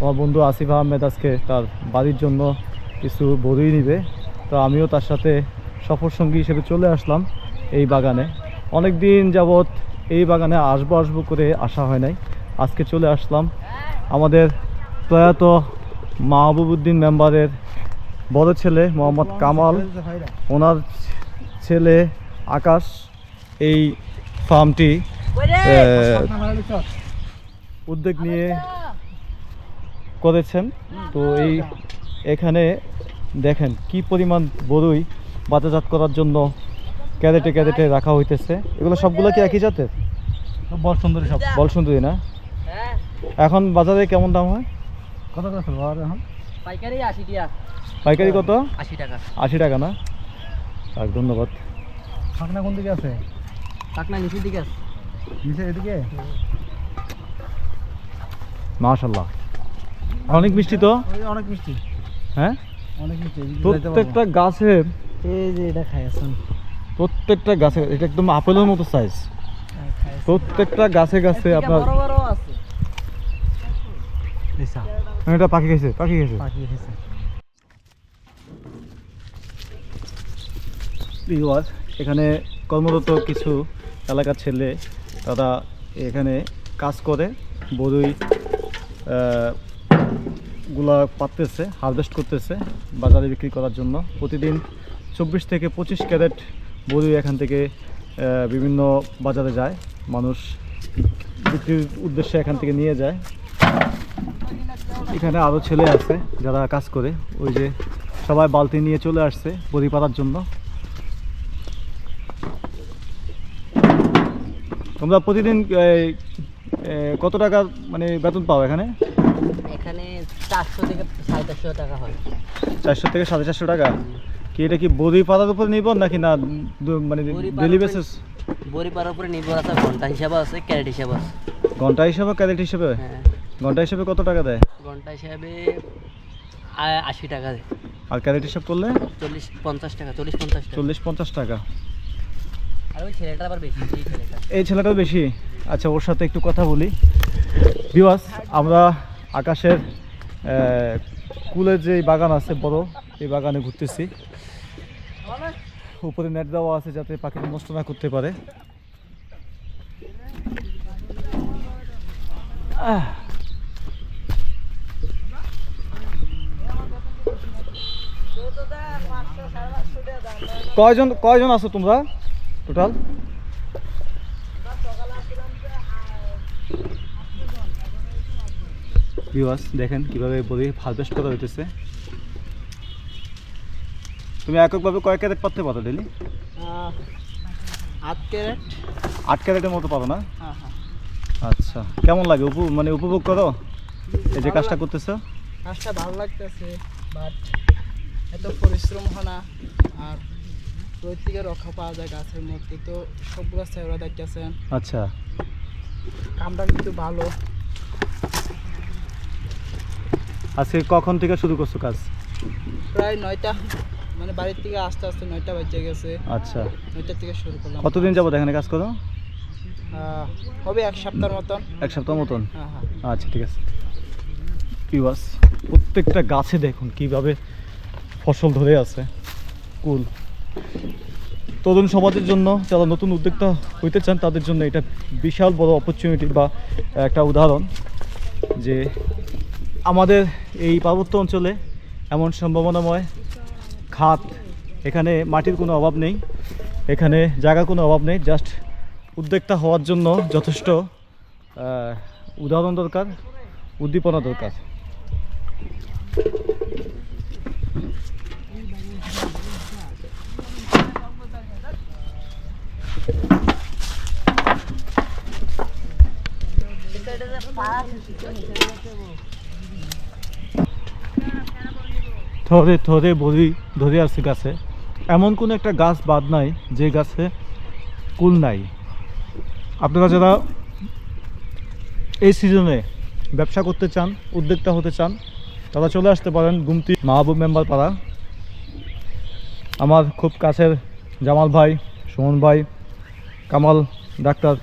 আমার বন্ধু আসিফ আহমেদ আজকে তার বাড়ির জন্য কিছু বড়ই নিবে। তো আমিও তার সাথে সফর সঙ্গী হিসেবে চলে আসলাম এই বাগানে। অনেক দিন যাবৎ এই বাগানে আসব আসব করে আসা হয় নাই। আজকে চলে আসলাম আমাদের প্রয়াত মাহবুবুদ্দিন মেম্বারের বড় ছেলে মোহাম্মদ কামাল। ওনার ছেলে আকাশ এই ফার্মটি উদ্যোগ নিয়ে করেছেন। তো এই এখানে দেখেন কি পরিমাণ বড়ই বাজারজাত করার জন্য ক্যারেটে ক্যারেটে রাখা হইতেছে। এগুলো সবগুলো কি একই জাতের? বল সুন্দরী সব। বল সুন্দরী না? এখন বাজারে কেমন দাম হয়? কত করে এখন? পাইকারি আশি টিয়া পাইকারি কত? আশি টাকা। আশি টাকা না? যাক ধন্যবাদ। ফাঁকনা কোন দিকে আছে? পাকনা নিচের দিকে আছে। নিচে এদিকে? মাশাল্লাহ অনেক মিষ্টি তো? অনেক মিষ্টি। হ্যাঁ? অনেক মিষ্টি প্রত্যেকটা গাছের এই যে এটা খাইছেন প্রত্যেকটা গাছে এটা একদম আপেলের মতো সাইজ প্রত্যেকটা গাছে গাছে আপনার বড় বড় আছে। এইসা এটা পাখি গেছে পাখি গেছে পাখি ভিউয়ার এখানে কর্মরত কিছু এলাকার ছেলে তারা এখানে কাজ করে। বড়ই আহ, গুলা পাততেছে হারভেস্ট করতেছে বাজারে বিক্রি করার জন্য। প্রতিদিন চব্বিশ থেকে পঁচিশ ক্যারেট বড়ি এখান থেকে বিভিন্ন বাজারে যায়। মানুষ বিক্রির উদ্দেশ্যে এখান থেকে নিয়ে যায়। এখানে আরও ছেলে আছে যারা কাজ করে। ওই যে সবাই বালতি নিয়ে চলে আসছে বড়ি পাতার জন্য। তোমরা প্রতিদিন কত টাকা মানে বেতন পাও এখানে? এখানে চারশো থেকে সাড়ে চারশো টাকা হয়। চারশো থেকে সাড়ে চারশো টাকা? কি এটা কি বড়ি পাতার উপর নির্ভর নাকি না মানে ডেলি বেসিস বড়ি পাড়ার উপরে নির্ভর আছে ঘণ্টা হিসাবে আছে ক্যারেট হিসাবে আছে। ঘণ্টা হিসাবে ক্যারেট হিসেবে? হ্যাঁ। ঘণ্টা হিসেবে কত টাকা দেয়? ঘণ্টা হিসাবে আশি টাকা দেয়। আর ক্যারেট হিসাব করলে? চল্লিশ পঞ্চাশ টাকা চল্লিশ পঞ্চাশ চল্লিশ পঞ্চাশ টাকা। আর ওই ছেলেটা আবার বেশি এই ছেলেটা ছেলেটাও বেশি? আচ্ছা ওর সাথে একটু কথা বলি। বিওয়াস আমরা আকাশের কুলের যে বাগান আছে, বড়, এই বাগানে ঘুরতেছি। উপরে নেট দেওয়া আছে যাতে পাখি নষ্ট না করতে পারে। কয়জন কয়জন আছো তোমরা টোটাল ভিউয়ার্স দেখেন কীভাবে বড়ি হারভেস্ট করা হইতেছে। তুমি এককভাবে কয় ক্যারেট পাততে পারো ডেলি আট ক্যারেট। আট ক্যারেটের মতো পারো না? হ্যাঁ হ্যাঁ। আচ্ছা কেমন লাগে? উপ মানে উপভোগ করো? এই যে কাজটা করতেছো? কাজটা ভালো লাগতেছে বাট এত পরিশ্রম হয় না। আর রোদ থেকে রক্ষা পাওয়া যায় গাছের মধ্যে তো সবগুলো সেওরা দেখতেছেন। আচ্ছা। কামটা কিন্তু ভালো। আজকে কখন থেকে শুরু করছ কাজ? প্রায় নয়টা মানে বাড়ির থেকে আস্তে আস্তে নয়টা বাজে গেছে। আচ্ছা। নয়টা থেকে শুরু করলাম। কতদিন যাব এখানে কাজ করো? হবে এক সপ্তাহের মতন। এক সপ্তাহ মতন? হ্যাঁ হ্যাঁ। আচ্ছা ঠিক আছে। পিওয়াস প্রত্যেকটা গাছে দেখুন কীভাবে ফসল ধরে আছে। কুল। তরুণ সমাজের জন্য যারা নতুন উদ্যোক্তা হইতে চান তাদের জন্য এটা বিশাল বড় অপরচুনিটি বা একটা উদাহরণ যে আমাদের এই পার্বত্য অঞ্চলে এমন সম্ভাবনাময় খাত, এখানে মাটির কোনো অভাব নেই, এখানে জায়গার কোনো অভাব নেই জাস্ট উদ্যোক্তা হওয়ার জন্য যথেষ্ট উদাহরণ দরকার, উদ্দীপনা দরকার। ধরে ধরে বড়ি ধরে আছে গাছে। এমন কোনো একটা গাছ বাদ নাই, যে গাছে কুল নাই। আপনারা যারা এই সিজনে ব্যবসা করতে চান, উদ্যোক্তা হতে চান, তারা চলে আসতে পারেন গুমতি মাহবুব মেম্বার পাড়া। আমার খুব কাছের জামাল ভাই, সুমন ভাই, কামাল ডাক্তার,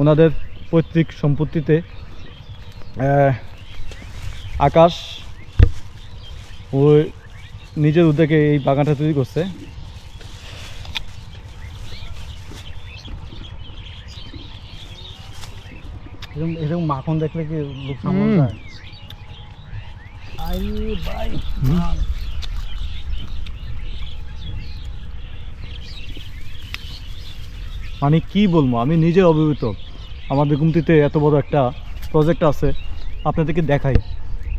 ওনাদের পৈতৃক সম্পত্তিতে আকাশ ওই নিজের উদ্যোগে এই বাগানটা তৈরি করছে। এরকম এরকম মাখন দেখলে কি লোক। যায়? আই ভাই মানে কি বলব আমি নিজে অভিভূত। আমাদের গুমতিতে এত বড় একটা প্রজেক্ট আছে। আপনাদেরকে দেখাই।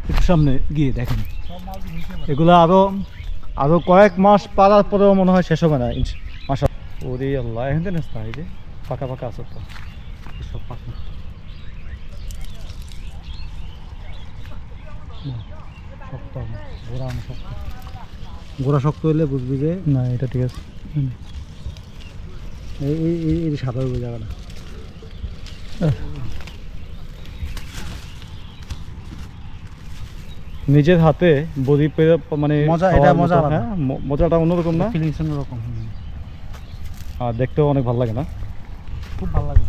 একটু সামনে গিয়ে দেখেন। এগুলো আরও আরও কয়েক মাস পারার পরেও মনে হয় শেষ হবে না মাসা ওরে আল্লাহ এখন দেন না এই যে ফাঁকা ফাঁকা আছে তো। সব ফাঁকা শক্ত গোড়া শক্ত। গোড়া শক্ত হলে বুঝবি যে না এটা ঠিক আছে। এই এই এই- সাদা হয়ে নিজের হাতে বড়ি পেরে মানে মজা, এটা মজা হ্যাঁ, মজাটা অন্যরকম না? ফিলিংস অন্যরকম আর দেখতেও অনেক ভালো লাগে না? খুব ভালো লাগে।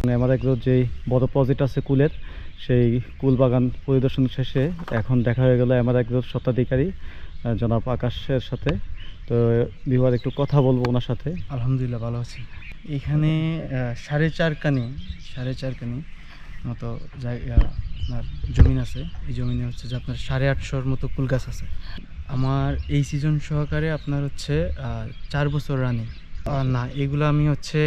মানে আমার একদম যেই বড় প্রজেক্ট আছে কুলের সেই কুল বাগান পরিদর্শন শেষে এখন দেখা হয়ে গেল আমার একদম স্বত্বাধিকারী জনাব আকাশের সাথে। তো বিবার একটু কথা বলব ওনার সাথে। আলহামদুলিল্লাহ ভালো আছি। এখানে সাড়ে চার কানি সাড়ে চার কানি মতো জায়গা আপনার জমিন আছে। এই জমিনে হচ্ছে যে আপনার সাড়ে আটশোর মতো কুল গাছ আছে। আমার এই সিজন সহকারে আপনার হচ্ছে চার বছর রানিং না এগুলো আমি হচ্ছে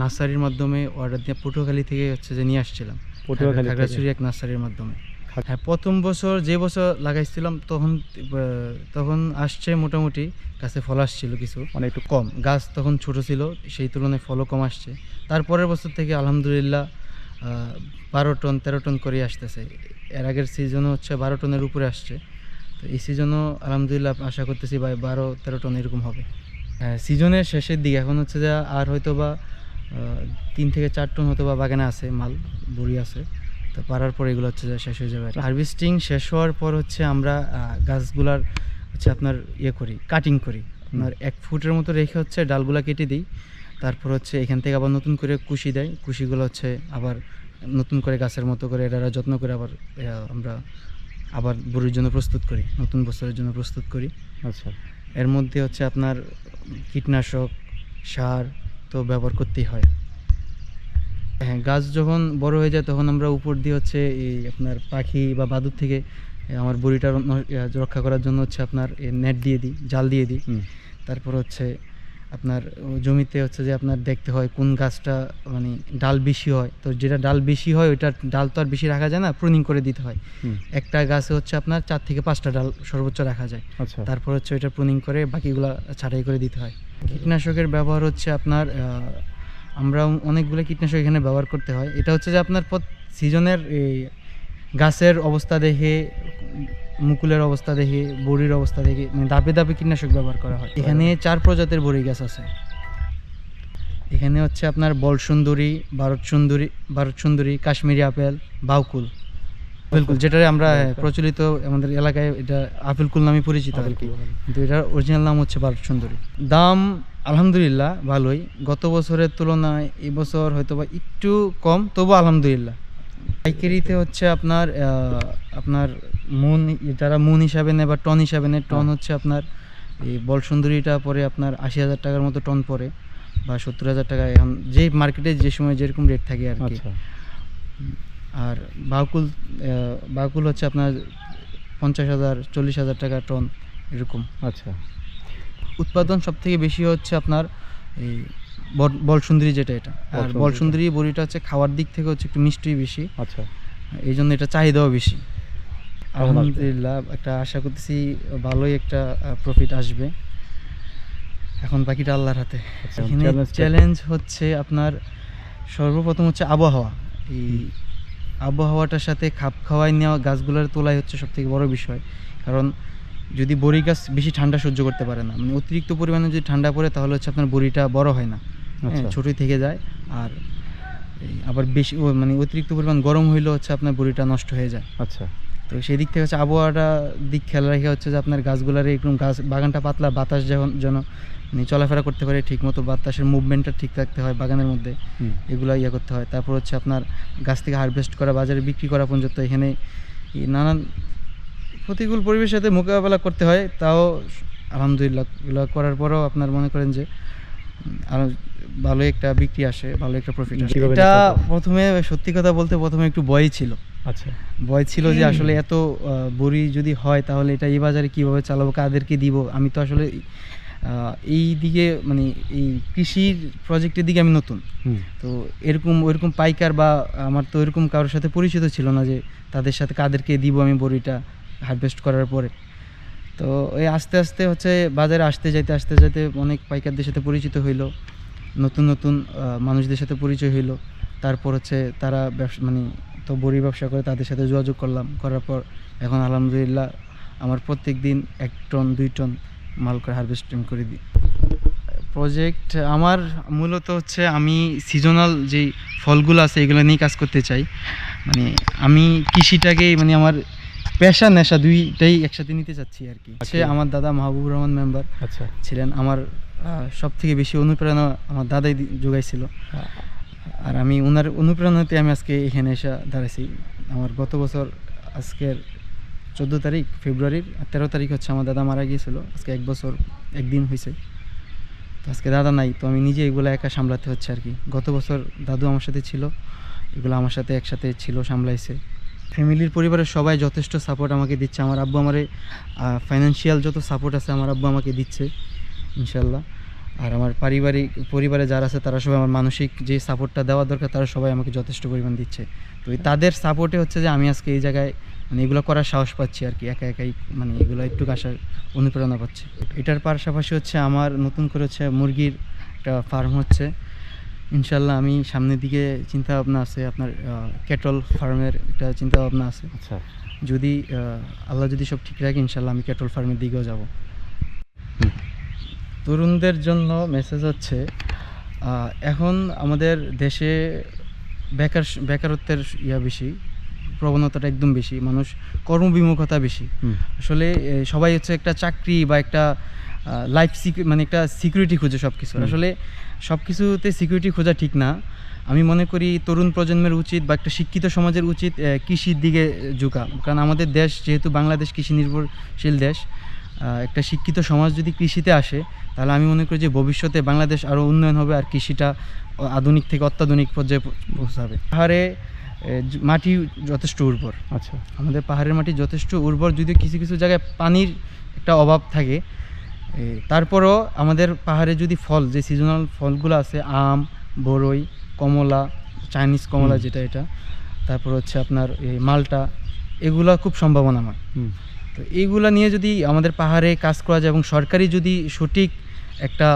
নার্সারির মাধ্যমে অর্ডার দিয়ে পটুয়াখালী থেকে হচ্ছে যে নিয়ে আসছিলাম। পটুয়াখালী খাগড়াছড়ি এক নার্সারির মাধ্যমে। হ্যাঁ প্রথম বছর যে বছর লাগাইছিলাম তখন তখন আসছে মোটামুটি গাছে ফল আসছিল কিছু। মানে একটু কম। গাছ তখন ছোট ছিল সেই তুলনায় ফলও কম আসছে। তারপরের বছর থেকে আলহামদুলিল্লাহ বারো টন তেরো টন করে আসতেছে। এর আগের সিজনও হচ্ছে বারো টনের উপরে আসছে। তো এই সিজনও আলহামদুলিল্লাহ আশা করতেছি ভাই বারো তেরো টন এরকম হবে। হ্যাঁ সিজনের শেষের দিকে এখন হচ্ছে যে আর হয়তো বা তিন থেকে চার টন হয়তো বা বাগানে আছে মাল বড়ি আছে। তো পারার পর এগুলো হচ্ছে যে শেষ হয়ে যাবে হারভেস্টিং শেষ হওয়ার পর হচ্ছে আমরা গাছগুলার হচ্ছে আপনার ইয়ে করি কাটিং করি। আপনার এক ফুটের মতো রেখে হচ্ছে ডালগুলা কেটে দিই। তারপর হচ্ছে এখান থেকে আবার নতুন করে কুশি দেয়। কুশিগুলো হচ্ছে আবার নতুন করে গাছের মতো করে এরা যত্ন করে আবার আমরা আবার বড়ির জন্য প্রস্তুত করি নতুন বছরের জন্য প্রস্তুত করি। আচ্ছা। এর মধ্যে হচ্ছে আপনার কীটনাশক সার তো ব্যবহার করতেই হয়। হ্যাঁ গাছ যখন বড় হয়ে যায় তখন আমরা উপর দিয়ে হচ্ছে এই আপনার পাখি বা বাদুর থেকে আমার বড়িটা রক্ষা করার জন্য হচ্ছে আপনার নেট দিয়ে দিই জাল দিয়ে দিই। তারপর হচ্ছে আপনার জমিতে হচ্ছে যে আপনার দেখতে হয় কোন গাছটা মানে ডাল বেশি হয়। তো যেটা ডাল বেশি হয় ওইটা ডাল তো আর বেশি রাখা যায় না প্রুনিং করে দিতে হয়। একটা গাছে হচ্ছে আপনার চার থেকে পাঁচটা ডাল সর্বোচ্চ রাখা যায়। আচ্ছা। তারপর হচ্ছে ওইটা প্রুনিং করে বাকিগুলো ছাঁটাই করে দিতে হয়। কীটনাশকের ব্যবহার হচ্ছে আপনার আমরা অনেকগুলো কীটনাশক এখানে ব্যবহার করতে হয়। এটা হচ্ছে যে আপনার সিজনের এই গাছের অবস্থা দেখে মুকুলের অবস্থা দেখে বড়ির অবস্থা দেখে মানে ধাপে ধাপে কীটনাশক ব্যবহার করা হয়। এখানে চার প্রজাতির বড়ি গাছ আছে। এখানে হচ্ছে আপনার বল সুন্দরী ভারত সুন্দরী ভারত সুন্দরী কাশ্মীরি আপেল বাউকুল। আপেল কুল যেটা আমরা প্রচলিত আমাদের এলাকায় এটা আপেল কুল নামে পরিচিত আর কি। কিন্তু এটার অরিজিনাল নাম হচ্ছে ভারত সুন্দরী দাম আলহামদুলিল্লাহ ভালোই। গত বছরের তুলনায় এবছর বছর হয়তো বা একটু কম তবু আলহামদুলিল্লাহ। পাইকারিতে হচ্ছে আপনার আপনার মুন যারা মুন হিসাবে নেয় বা টন হিসাবে নেয় টন হচ্ছে আপনার এই বলসুন্দরীটা পরে আপনার আশি হাজার টাকার মতো টন পড়ে বা সত্তর হাজার টাকা এখন যে মার্কেটে যে সময় যেরকম রেট থাকে আর কি। আচ্ছা। আর বাকুল বাকুল হচ্ছে আপনার পঞ্চাশ হাজার চল্লিশ হাজার টাকা টন এরকম। আচ্ছা। উৎপাদন সব থেকে বেশি হচ্ছে আপনার এই বলসুন্দরী যেটা এটা। আর বলসুন্দরী। বলসুন্দরী বড়িটা হচ্ছে খাওয়ার দিক থেকে হচ্ছে একটু মিষ্টি বেশি। আচ্ছা। এই জন্য এটা চাহিদাও বেশি। আলহামদুলিল্লাহ একটা আশা করতেছি ভালোই একটা প্রফিট আসবে। এখন বাকিটা আল্লাহর হাতে। এখানে চ্যালেঞ্জ হচ্ছে আপনার সর্বপ্রথম হচ্ছে আবহাওয়া। এই আবহাওয়াটার সাথে খাপ খাওয়াই নেওয়া গাছগুলোর তোলাই হচ্ছে সব থেকে বড় বিষয়। কারণ যদি বড়ি গাছ বেশি ঠান্ডা সহ্য করতে পারে না মানে অতিরিক্ত পরিমাণে যদি ঠান্ডা পড়ে তাহলে হচ্ছে আপনার বড়িটা বড় হয় না। হ্যাঁ, আচ্ছা। ছোটই থেকে যায়। আর এই আবার বেশি মানে অতিরিক্ত পরিমাণ গরম হইলেও হচ্ছে আপনার বড়িটা নষ্ট হয়ে যায়। আচ্ছা। তো সেই দিক থেকে হচ্ছে আবহাওয়াটা দিক খেয়াল রেখে হচ্ছে যে আপনার গাছগুলার এরকম গাছ বাগানটা পাতলা বাতাস যখন যেন মানে চলাফেরা করতে পারে ঠিক মতো বাতাসের মুভমেন্টটা ঠিক থাকতে হয় বাগানের মধ্যে এগুলো ইয়ে করতে হয়। তারপর হচ্ছে আপনার গাছ থেকে হারভেস্ট করা বাজারে বিক্রি করা পর্যন্ত এখানে নানান প্রতিকূল পরিবেশের সাথে মোকাবেলা করতে হয় তাও আলহামদুলিল্লাহ। এগুলো করার পরও আপনার মনে করেন যে উম, আরও ভালো একটা বিক্রি আসে ভালো একটা প্রফিট আসে। এটা প্রথমে সত্যি কথা বলতে প্রথমে একটু ভয়ই ছিল। আচ্ছা। ভয় ছিল যে আসলে এত বড়ি যদি হয় তাহলে এটা এই বাজারে কীভাবে চালাবো কাদেরকে দিব? আমি তো আসলে এই দিকে মানে এই কৃষির প্রজেক্টের দিকে আমি নতুন। তো এরকম ওইরকম পাইকার বা আমার তো এরকম কারোর সাথে পরিচিত ছিল না যে তাদের সাথে কাদেরকে দিব আমি বড়িটা। হারভেস্ট করার পরে। তো এই আস্তে আস্তে হচ্ছে বাজারে আসতে যাইতে আসতে যাইতে অনেক পাইকারদের সাথে পরিচিত হইল, নতুন নতুন মানুষদের সাথে পরিচয় হইল। তারপর হচ্ছে তারা ব্যবসা মানে তো বড়ি ব্যবসা করে তাদের সাথে যোগাযোগ করলাম, করার পর এখন আলহামদুলিল্লাহ আমার প্রত্যেক দিন এক টন, দুই টন মাল করে হারভেস্টিং করে দিই। প্রজেক্ট আমার মূলত হচ্ছে আমি সিজনাল যেই ফলগুলো আছে এগুলো নিয়ে কাজ করতে চাই। মানে আমি কৃষিটাকেই মানে আমার পেশা নেশা দুইটাই একসাথে নিতে চাচ্ছি আর কি। সে আমার দাদা মাহবুবুর রহমান মেম্বার আচ্ছা। ছিলেন। আমার সব থেকে বেশি অনুপ্রেরণা আমার দাদাই যোগাইছিল। আর আমি ওনার অনুপ্রেরণাতে আমি আজকে এখানে এসে দাঁড়াইছি। আমার গত বছর আজকের চোদ্দ তারিখ ফেব্রুয়ারির তেরো তারিখ হচ্ছে আমার দাদা মারা গিয়েছিল। আজকে এক বছর একদিন হয়েছে তো আজকে দাদা নাই তো আমি নিজে এগুলো একা সামলাতে হচ্ছে আর কি। গত বছর দাদু আমার সাথে ছিল। এগুলো আমার সাথে একসাথে ছিল সামলাইছে। ফ্যামিলির পরিবারের সবাই যথেষ্ট সাপোর্ট আমাকে দিচ্ছে। আমার আব্বু আমারে ফাইন্যান্সিয়াল যত সাপোর্ট আছে আমার আব্বু আমাকে দিচ্ছে ইনশাল্লাহ আর আমার পারিবারিক পরিবারে যারা আছে তারা সবাই আমার মানসিক যে সাপোর্টটা দেওয়া দরকার তারা সবাই আমাকে যথেষ্ট পরিমাণ দিচ্ছে। তো তাদের সাপোর্টে হচ্ছে যে আমি আজকে এই জায়গায় মানে এগুলো করার সাহস পাচ্ছি আর কি, একা একাই মানে এগুলো একটু আসার অনুপ্রেরণা পাচ্ছি। এটার পাশাপাশি হচ্ছে আমার নতুন করে হচ্ছে মুরগির একটা ফার্ম হচ্ছে। ইনশাল্লাহ আমি সামনের দিকে চিন্তা ভাবনা আছে আপনার ক্যাটল ফার্মের একটা চিন্তা ভাবনা আছে। আচ্ছা। যদি আল্লাহ যদি সব ঠিক রাখে ইনশাল্লাহ আমি ক্যাটল ফার্মের দিকেও যাব। তরুণদের জন্য মেসেজ হচ্ছে এখন আমাদের দেশে বেকার বেকারত্বের ইয়া বেশি প্রবণতাটা একদম বেশি মানুষ কর্মবিমুখতা বেশি। আসলে সবাই হচ্ছে একটা চাকরি বা একটা লাইফ মানে একটা সিকিউরিটি খুঁজে সব কিছু আসলে সব কিছুতে সিকিউরিটি খোঁজা ঠিক না। আমি মনে করি তরুণ প্রজন্মের উচিত বা একটা শিক্ষিত সমাজের উচিত কৃষির দিকে ঝুঁকা। কারণ আমাদের দেশ যেহেতু বাংলাদেশ কৃষি নির্ভরশীল দেশ একটা শিক্ষিত সমাজ যদি কৃষিতে আসে তাহলে আমি মনে করি যে ভবিষ্যতে বাংলাদেশ আরও উন্নয়ন হবে আর কৃষিটা আধুনিক থেকে অত্যাধুনিক পর্যায়ে পৌঁছাবে। পাহাড়ে মাটি যথেষ্ট উর্বর। আচ্ছা। আমাদের পাহাড়ের মাটি যথেষ্ট উর্বর যদিও কিছু কিছু জায়গায় পানির একটা অভাব থাকে তারপরও আমাদের পাহাড়ে যদি ফল যে সিজনাল ফলগুলো আছে আম বরই কমলা চাইনিজ কমলা যেটা এটা তারপর হচ্ছে আপনার এই মালটা এগুলো খুব সম্ভাবনাময়। তো এইগুলা নিয়ে যদি আমাদের পাহাড়ে কাজ করা যায় এবং সরকারি যদি সঠিক একটা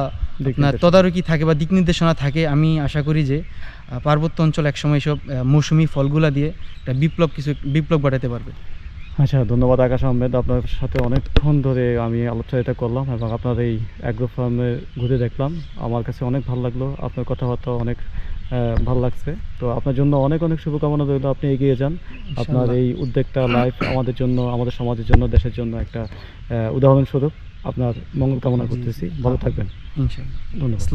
তদারকি থাকে বা দিক নির্দেশনা থাকে আমি আশা করি যে পার্বত্য অঞ্চল একসময় এসব আহ, মৌসুমি ফলগুলা দিয়ে একটা বিপ্লব কিছু বিপ্লব ঘটাতে পারবে। আচ্ছা ধন্যবাদ আকাশ আহমেদ। আপনার সাথে অনেকক্ষণ ধরে আমি আলোচনাটা করলাম এবং আপনার এই অ্যাগ্রো ফার্মে ঘুরে দেখলাম। আমার কাছে অনেক ভালো লাগল। আপনার কথাবার্তা অনেক ভালো লাগছে। তো আপনার জন্য অনেক অনেক শুভকামনা রইল। আপনি এগিয়ে যান। আপনার এই উদ্যোগটা লাইফ আমাদের জন্য আমাদের সমাজের জন্য দেশের জন্য একটা উদাহরণস্বরূপ। আপনার মঙ্গল কামনা করতেছি। ভালো থাকবেন। ধন্যবাদ।